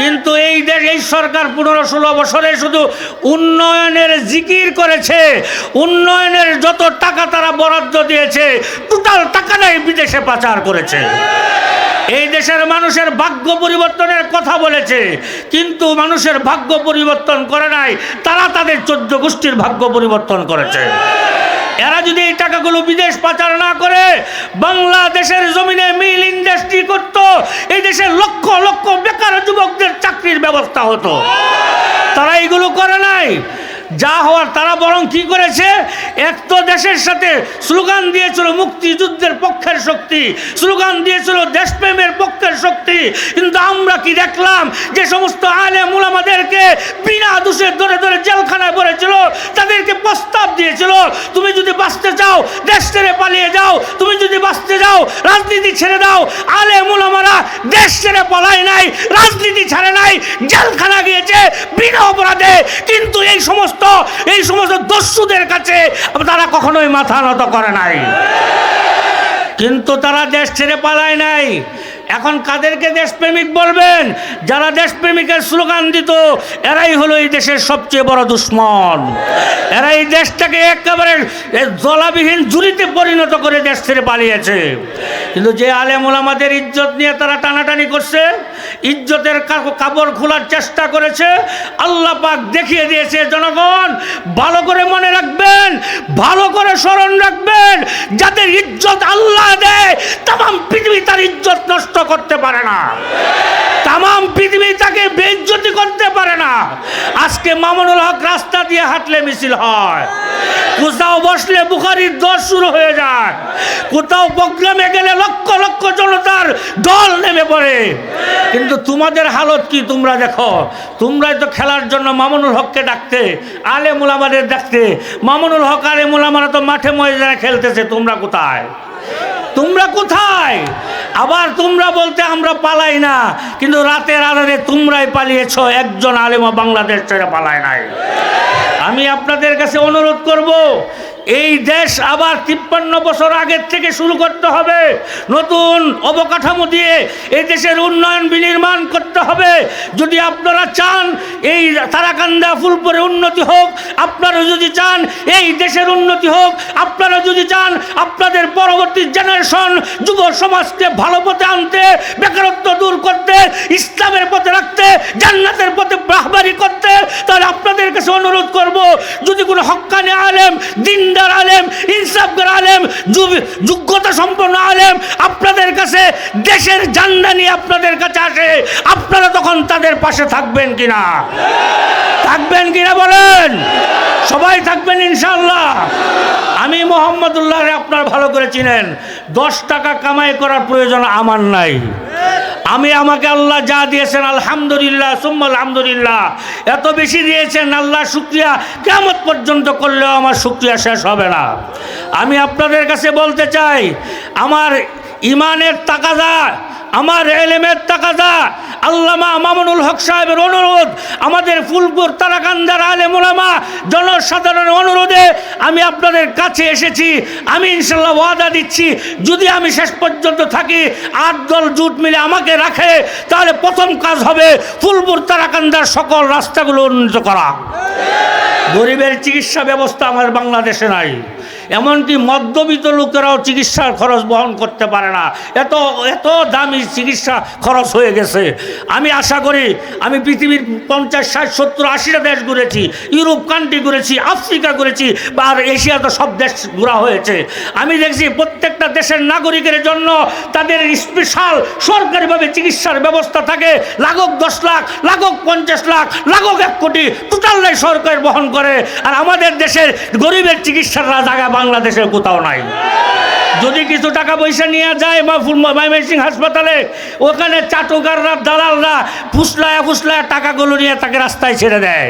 কিন্তু এই দেশ, এই সরকার পনেরো ষোলো বছরে শুধু উন্নয়নের জিকির করেছে। উন্নয়নের যত টাকা তারা বরাদ্দ দিয়েছে টোটাল টাকা টাকাটাই বিদেশে পাচার করেছে। এই দেশের মানুষের ভাগ্য পরিবর্তনের কথা বলেছে, কিন্তু মানুষের ভাগ্য পরিবর্তন করে নাই, তারা তাদের চোদ্দ গোষ্ঠীর ভাগ্য পরিবর্তন করেছে। এরা যদি এই টাকাগুলো বিদেশ পাচার না করে, বাংলাদেশের জমিনে মিল ইন্ডাস্ট্রি করত, এই দেশের লক্ষ লক্ষ বেকার যুবকদের চাকরির ব্যবস্থা হতো। তারা এইগুলো করে নাই। যা হওয়ার তারা বরং কি করেছে? এক তো দেশের সাথে স্লোগান দিয়েছিল মুক্তিযুদ্ধের পক্ষের শক্তি, স্লোগান দিয়েছিল দেশপ্রেমের পক্ষের শক্তি। কিন্তু আমরা কি দেখলাম? যে সমস্ত আলে মুলামাদেরকে বিনা দোষে ধরে ধরে জেলখানায় পড়েছিল তাদেরকে তুমি যদি বাঁচতে চাও, দেশ ছেড়ে পালিয়ে যাও, তুমি যদি বাঁচতে যাও, রাজনীতি ছেড়ে দাও আলে মুলামারা দেশ ছেড়ে পালায় নাই, রাজনীতি ছাড়ে নাই, জেলখানা গিয়েছে বিনা অপরাধে। কিন্তু এই সমস্ত এই সমস্ত দস্যুদের কাছে তারা কখনোই মাথা নত করে নাই। কিন্তু তারা দেশ ছেড়ে পালায় নাই। এখন কাদেরকে দেশপ্রেমিক বলবেন? যারা দেশপ্রেমিকের স্লোগান দিত, এরাই হলো এই দেশের সবচেয়ে বড় দুশ্মন। এরা এই দেশটাকে একেবারে জলাবিহীন জুড়িতে পরিণত করে দেশ ছেড়ে পালিয়েছে। কিন্তু যে আলেম ওলামাদের ইজ্জত নিয়ে তারা টানাটানি করছে, ইজ্জতের কাপড় খোলার চেষ্টা করেছে, আল্লাহ পাক দেখিয়ে দিয়েছে, জনগণ, ভালো করে মনে রাখবেন, ভালো করে স্মরণ রাখবেন, যাদের ইজ্জত আল্লাহ দেয় তাম পৃথিবী তার ইজ্জত নষ্ট করতে পারে না। তাম পৃথিবী তাকে বেইজ্জতি করতে আজকে মামুনুল হক রাস্তা দিয়ে হাঁটলে মিছিল হয়। কোথাও বসলে বুখারির দশ শুরু হয়ে যায়। কোথাও প্রোগ্রামে গেলে লক্ষ লক্ষ জনতার দল নেমে পড়ে। কিন্তু তোমাদের হালত কি তোমরা দেখো? তোমরাই তো খেলার জন্য মামুনুল হককে ডাকতে আলে মুলামাদের ডাকতে মামুনুল হক আলে মুলামারা তো মাঠে ময়দানে খেলতেছে, তোমরা কোথায়? তোমরা কোথায়? আবার তোমরা বলতে আমরা পালাই না, কিন্তু রাতের আধারে তোমরাই পালিয়েছ, একজন আলেমা বাংলাদেশ ছেড়ে পালায় নাই। আমি আপনাদের কাছে অনুরোধ করব এই দেশ আবার তিপ্পান্ন বছর আগের থেকে শুরু করতে হবে। নতুন অবকাঠামো দিয়ে এই দেশের উন্নয়ন বিনির্মাণ করতে হবে। যদি আপনারা চান এই তারাকান্দা ফুলপুরে উন্নতি হোক, আপনারা যদি চান এই দেশের উন্নতি হোক, আপনারা যদি চান আপনাদের পরবর্তী জেনারেশন যুব সমাজকে ভালো পথে আনতে, বেকারত্ব দূর করতে, ইসলামের পথে রাখতে, জান্নাতের পথে বাহবারি করতে, তাহলে আপনাদের কাছে অনুরোধ করব, যদি কোনো হক্কানি আলেম দিনদার আলেম ইনসাফগার আলেম যোগ্যতা সম্পন্ন আলেম আপনাদের কাছে দেশের জান্ডা নিয়ে আপনাদের কাছে আসে। আপনারা তখন তাদের পাশে থাকবেন কিনা? থাকবেন কিনা বলেন? সবাই থাকবেন ইনশাল্লাহ আমি মোহাম্মদুল্লাহ আপনার ভালো করে চিনেন। দশ টাকা কামাই করার প্রয়োজন আমার নাই। আমি আমাকে আল্লাহ যা দিয়েছেন, আলহামদুলিল্লাহ, সুম্মা আলহামদুলিল্লাহ। এত বেশি দিয়েছেন, আল্লাহ শুক্রিয়া। কেমন পর্যন্ত করলেও আমার শুক্রিয়া শেষ হবে না। আমি আপনাদের কাছে বলতে চাই আমার ইমানের তাকাদা আমার এলেমের তাকাদা আল্লামা মামুনুল হক সাহেবের অনুরোধ, আমাদের ফুলপুর তারাকান্দার আলে মোলামা জনসাধারণের অনুরোধে আমি আপনাদের কাছে এসেছি। আমি ইনশাল্লাহ ওয়াদা দিচ্ছি, যদি আমি শেষ পর্যন্ত থাকি, আট দল জুট মিলে আমাকে রাখে, তাহলে প্রথম কাজ হবে ফুলপুর তারাকান্দার সকল রাস্তাগুলো উন্নত করা। গরিবের চিকিৎসা ব্যবস্থা আমাদের বাংলাদেশে নাই। এমনকি মধ্যবিত্ত লোকেরাও চিকিৎসার খরচ বহন করতে পারে না। এত এত দামি চিকিৎসা খরচ হয়ে গেছে। আমি আশা করি, আমি পৃথিবীর পঞ্চাশ, ষাট, সত্তর, আশিটা দেশ ঘুরেছি, ইউরোপ কান্ট্রি ঘুরেছি, আফ্রিকা ঘুরেছি, বা আর এশিয়া তো সব দেশ ঘোরা হয়েছে। আমি দেখছি প্রত্যেকটা দেশের নাগরিকের জন্য তাদের স্পেশাল সরকারিভাবে চিকিৎসার ব্যবস্থা থাকে। লাখক দশ লাখ, লাখক পঞ্চাশ লাখ, লাখক এক কোটি। টোটালটাই সরকার বহন করে, আর আমাদের দেশের গরিবের চিকিৎসার জায়গা বাংলাদেশের কোথাও নাই। যদি কিছু টাকা পয়সা নিয়ে যায় বা ময়মনসিং হাসপাতালে, ওখানে চাটুকাররা, দালালরা ফুসলায় ফুসলায় টাকাগুলো নিয়ে তাকে রাস্তায় ছেড়ে দেয়।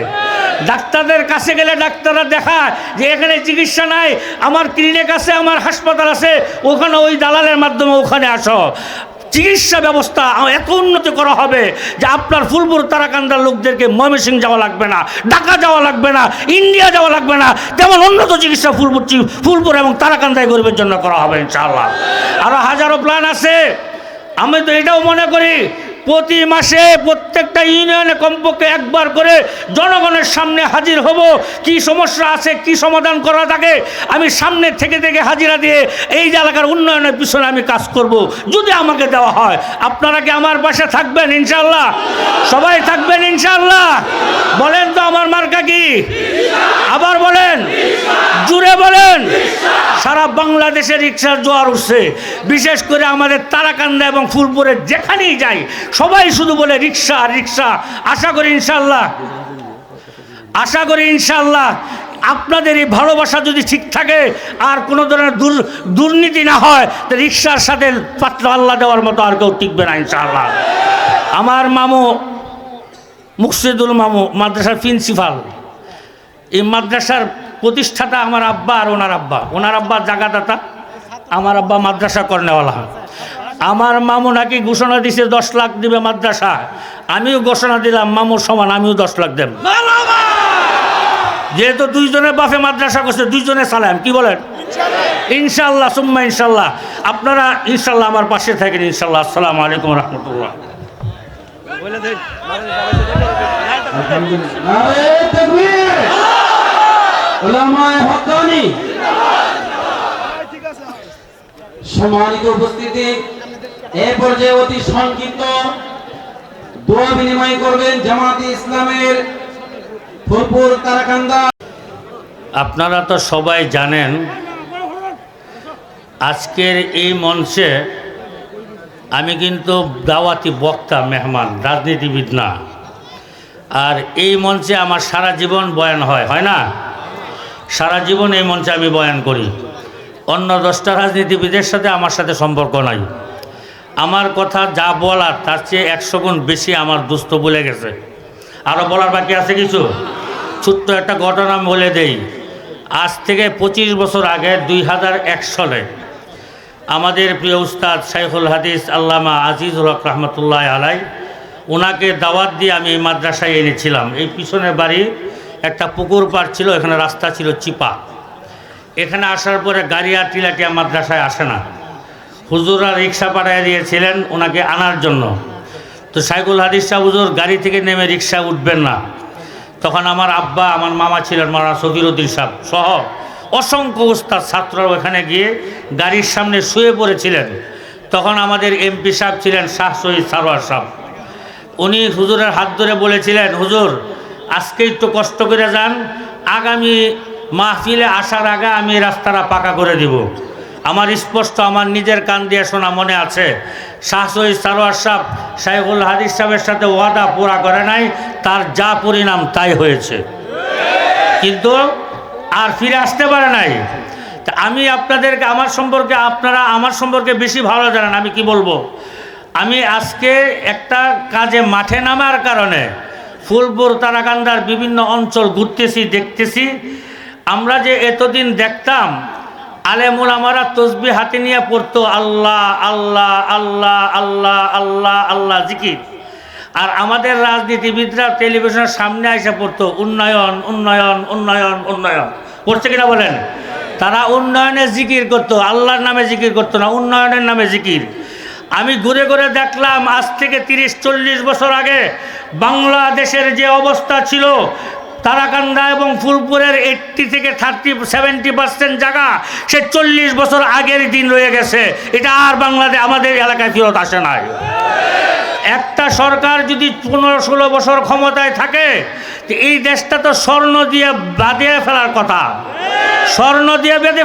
ডাক্তারদের কাছে গেলে ডাক্তাররা দেখায় যে এখানে চিকিৎসা নাই, আমার ক্লিনিক আছে, আমার হাসপাতাল আছে, ওখানে ওই দালালের মাধ্যমে ওখানে আসো। চিকিৎসা ব্যবস্থা এত উন্নতি করা হবে যে আপনার ফুলপুর তারাকান্দার লোকদেরকে ময়মনসিং যাওয়া লাগবে না, ঢাকা যাওয়া লাগবে না, ইন্ডিয়া যাওয়া লাগবে না, তেমন উন্নত চিকিৎসা ফুলপুর ফুলপুর এবং তারাকান্দায় গরিবের জন্য করা হবে ইনশাল্লাহ আরও হাজারো প্ল্যান আছে। আমি তো এটাও মনে করি প্রতি মাসে প্রত্যেকটা ইউনিয়নে কমপক্ষে একবার করে জনগণের সামনে হাজির হব। কি সমস্যা আছে, কি সমাধান করা থাকে, আমি সামনে থেকে থেকে হাজিরা দিয়ে এই এলাকার উন্নয়নের পিছনে আমি কাজ করব। যদি আমাকে দেওয়া হয়, আপনারা কি আমার পাশে থাকবেন ইনশাল্লাহ সবাই থাকবেন ইনশাল্লাহ বলেন তো আমার মার্কা কি? আবার বলেন। জুড়ে বলেন। সারা বাংলাদেশে রিক্সার জোয়ার উঠছে। বিশেষ করে আমাদের তারাকান্দা এবং ফুলপুরে যেখানেই যাই সবাই শুধু বলে রিক্সা রিক্সা। আশা করি ইনশাল্লাহ আশা করি ইনশাল্লাহ আপনাদের এই ভালোবাসা যদি ঠিক থাকে আর কোনো ধরনের দুর, দুর্নীতি না হয়, তো রিক্সার সাথে পাত্র আল্লাহ দেওয়ার মতো আর কেউ টিকবে না ইনশাল্লাহ আমার মামু, মুকসিদুল মামু, মাদ্রাসার প্রিন্সিপাল। এই মাদ্রাসার প্রতিষ্ঠাতা আমার আব্বা আর ওনার আব্বা। ওনার আব্বা জাগাদাতা, আমার আব্বা মাদ্রাসা কর্নেওয়ালা। আমার মামু নাকি ঘোষণা দিছে দশ লাখ দিবে মাদ্রাসা। আমিও ঘোষণা দিলাম মামুর সমান, আমিও দশ লাখ দেব। যেহেতু দুইজনের বাপে মাদ্রাসা করছে, দুইজনে সালাম, কি বলেন? ইনশাল্লাহ সুম্মা ইনশাল্লাহ আপনারা ইনশাল্লাহ আমার পাশে থাকেন ইনশাল্লাহ আসসালামু আলাইকুম রহমতুল্লাহ। সম্মানিত উপস্থিতি আপনারা তো সবাই জানেন, আজকের এই মঞ্চে আমি কিন্তু দাওয়াতি বক্তা, মেহমান, রাজনীতিবিদ না। আর এই মঞ্চে আমার সারা জীবন বয়ান হয় হয় না? সারা জীবন এই মঞ্চে আমি বয়ান করি। অন্য দশটা রাজনীতিবিদের সাথে আমার সাথে সম্পর্ক নাই। আমার কথা যা বলার, তার চেয়ে একশো গুণ বেশি আমার দুস্থ বলে গেছে। আরও বলার বাকি আছে কিছু? ছোট্ট একটা ঘটনা বলে দেই। আজ থেকে পঁচিশ বছর আগে দুই হাজার এক সালে আমাদের প্রিয় উস্তাদ শাইখুল হাদিস আল্লামা আজিজুল হক রহমতুল্লাহ আলাই ওনাকে দাওয়াত দিয়ে আমি এই মাদ্রাসায় এনেছিলাম। এই পিছনের বাড়ি একটা পুকুর পাড় ছিল, এখানে রাস্তা ছিল চিপা। এখানে আসার পরে গাড়ি আর টিলাটিয়া মাদ্রাসায় আসে না। হুজুরা রিক্সা পাঠায় দিয়েছিলেন ওনাকে আনার জন্য। তো সাইকুল হাদিস শাহ হুজুর, গাড়ি থেকে নেমে রিক্সা উঠবেন না। তখন আমার আব্বা, আমার মামা ছিলেন মারা সফিরুদ্দিন সাহ সহ অসংখ্য উস্তাদ ছাত্ররা ওখানে গিয়ে গাড়ির সামনে শুয়ে পড়েছিলেন। তখন আমাদের এমপি সাহেব ছিলেন শাহ শহীদ সারোয়ার সাহেব। উনি হুজুরের হাত ধরে বলেছিলেন, হুজুর, আজকে একটু কষ্ট করে যান, আগামী মাহফিলে আসার আগে আমি রাস্তাটা পাকা করে দিব। আমার স্পষ্ট, আমার নিজের কান দিয়ে শোনা মনে আছে। শাহ শহীদ সারোয়ার সাহেব সাহেবুল হাদিস সাহেবের সাথে ওয়াদা পুরা করে নাই, তার যা পরিণাম তাই হয়েছে। কিন্তু আর ফিরে আসতে পারে নাই। তা আমি আপনাদেরকে, আমার সম্পর্কে, আপনারা আমার সম্পর্কে বেশি ভালো জানেন, আমি কি বলব? আমি আজকে একটা কাজে মাঠে নামার কারণে ফুলপুর তারাকান্দার বিভিন্ন অঞ্চল ঘুরতেছি, দেখতেছি। আমরা যে এতদিন দেখতাম আলেমুল আমারা তসবি হাতে নিয়ে পড়তো, আল্লাহ আল্লাহ আল্লাহ আল্লাহ আল্লাহ আল্লাহ, জিকির। আর আমাদের রাজনীতিবিদরা টেলিভিশনের সামনে এসে পড়তো, উন্নয়ন উন্নয়ন উন্নয়ন উন্নয়ন। পড়ছে কিনা বলেন? তারা উন্নয়নের জিকির করতো, আল্লাহর নামে জিকির করতো না, উন্নয়নের নামে জিকির। আমি ঘুরে ঘুরে দেখলাম, আজ থেকে তিরিশ, চল্লিশ বছর আগে বাংলাদেশের যে অবস্থা ছিল তারাকান্দা এবং ফুলপুরের এইটটি থেকে থার্টি সেভেন্টি পার্সেন্ট জায়গা, সে চল্লিশ বছর আগের দিন রয়ে গেছে। এটা আর বাংলাদেশ আমাদের এলাকায় ফেরত আসে নাই। একটা সরকার যদি পনেরো ষোলো বছর ক্ষমতায় থাকে এই দেশটা তো স্বর্ণ দিয়ে বাঁধিয়ে ফেলার কথা। স্বর্ণ দিয়ে বেঁধে